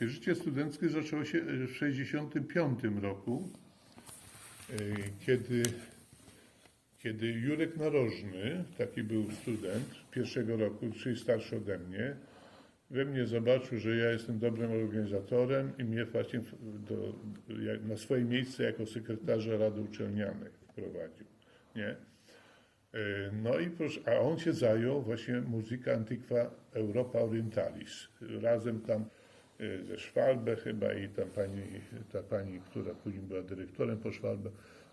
Życie studenckie zaczęło się e, w 1965 roku, e, kiedy, kiedy Jurek Narożny, taki był student pierwszego roku, czyli starszy ode mnie, we mnie zobaczył, że ja jestem dobrym organizatorem i mnie właśnie do, na swoje miejsce jako sekretarza Rady Uczelnianej wprowadził. Nie? E, No i proszę, a on się zajął właśnie muzyka antiqua Europa Orientalis. Razem tam ze Szwalbę chyba i ta pani, ta pani, która później była dyrektorem po Szwalbę,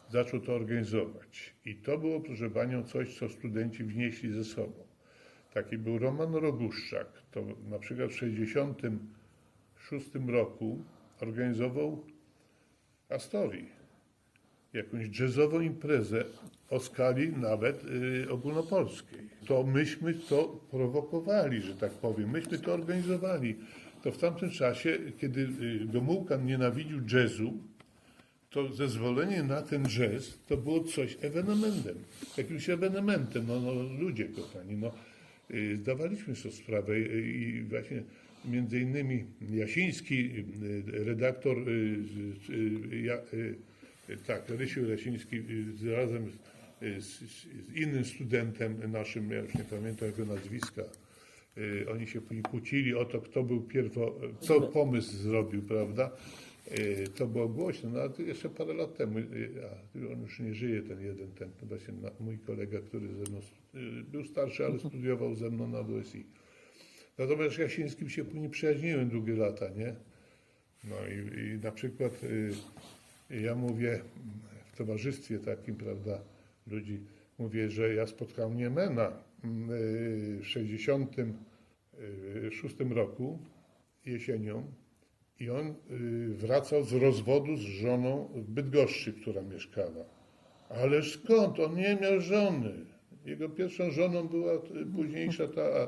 zaczął to organizować. I to było, proszę panią, coś, co studenci wnieśli ze sobą. Taki był Roman Roguszczak. To na przykład w 1966 roku organizował Astorii jakąś jazzową imprezę o skali nawet y, ogólnopolskiej. To myśmy to prowokowali, że tak powiem. Myśmy to organizowali. To w tamtym czasie, kiedy y, Gomułka nienawidził jazzu, to zezwolenie na ten jazz to było coś ewenementem, jakimś ewenementem. No, no ludzie kochani, no, y, zdawaliśmy sobie sprawę i właśnie między innymi Jasiński, redaktor, ja, tak, Rysiu Jasiński y, razem z, z, z innym studentem naszym, ja już nie pamiętam jego nazwiska, y, oni się później kłócili o to, kto był pierwo, kto pomysł zrobił, prawda? Y, To było głośno, no a to jeszcze parę lat temu, y, a on już nie żyje, ten jeden, ten właśnie mój kolega, który ze mną, y, był starszy, ale studiował ze mną na WSI. Natomiast Jasińskim się później przyjaźniłem długie lata, nie? No i, i na przykład y, ja mówię w towarzystwie takim, prawda, ludzi, mówię, że ja spotkałem Niemena mm, y, w 66 roku jesienią i on y, wracał z rozwodu z żoną w Bydgoszczy, która mieszkała. Ale skąd? On nie miał żony. Jego pierwszą żoną była y, późniejsza ta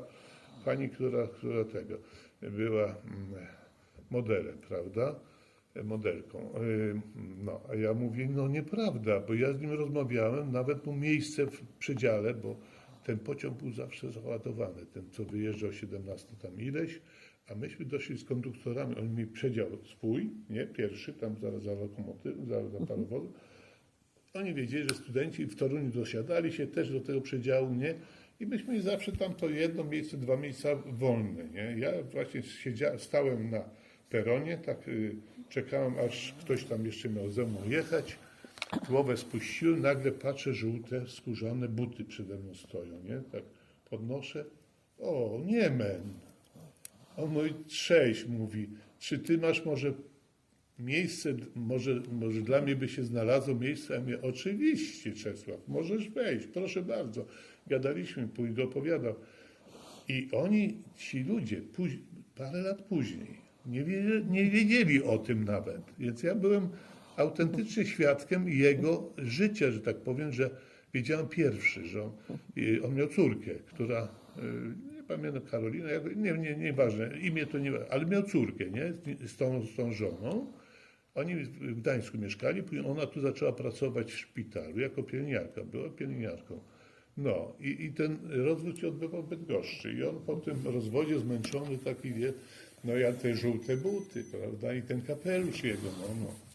pani, która, która tego była mm, modelem, prawda? Modelką. Y, No, a ja mówię, no nieprawda, bo ja z nim rozmawiałem, nawet mu miejsce w przedziale, bo ten pociąg był zawsze załadowany, ten co wyjeżdżał 17 tam ileś, a myśmy doszli z konduktorami, oni mieli przedział swój, nie, pierwszy, tam za, za lokomotyw, za, za parowozem, oni wiedzieli, że studenci w Toruniu dosiadali się też do tego przedziału, nie? I myśmy zawsze tam to jedno miejsce, dwa miejsca wolne, nie? Ja właśnie siedziałem, stałem na peronie, tak y, czekałem, aż ktoś tam jeszcze miał ze mną jechać. Głowę spuściłem, nagle patrzę, żółte, skórzane buty przede mną stoją, nie? Tak podnoszę. O, Niemen. On mówi, cześć, mówi, czy ty masz może miejsce, może, może dla mnie by się znalazło miejsce, a mnie oczywiście Czesław, możesz wejść, proszę bardzo. Gadaliśmy, pójdę opowiadał. I oni, ci ludzie, póź- parę lat później, nie, nie wiedzieli o tym nawet. Więc ja byłem autentycznie świadkiem jego życia, że tak powiem, że wiedziałem pierwszy, że on, on miał córkę, która, y, nie pamiętam, Karolina, nie, nie, nieważne, imię to nie, ale miał córkę, nie, z tą, z tą żoną. Oni w Gdańsku mieszkali, ona tu zaczęła pracować w szpitalu jako pielęgniarka, była pielęgniarką. No i, i ten rozwód się odbywał w Bydgoszczy i on po tym rozwodzie zmęczony taki wie, no ja te żółte buty, prawda, i ten kapelusz jego, no, no.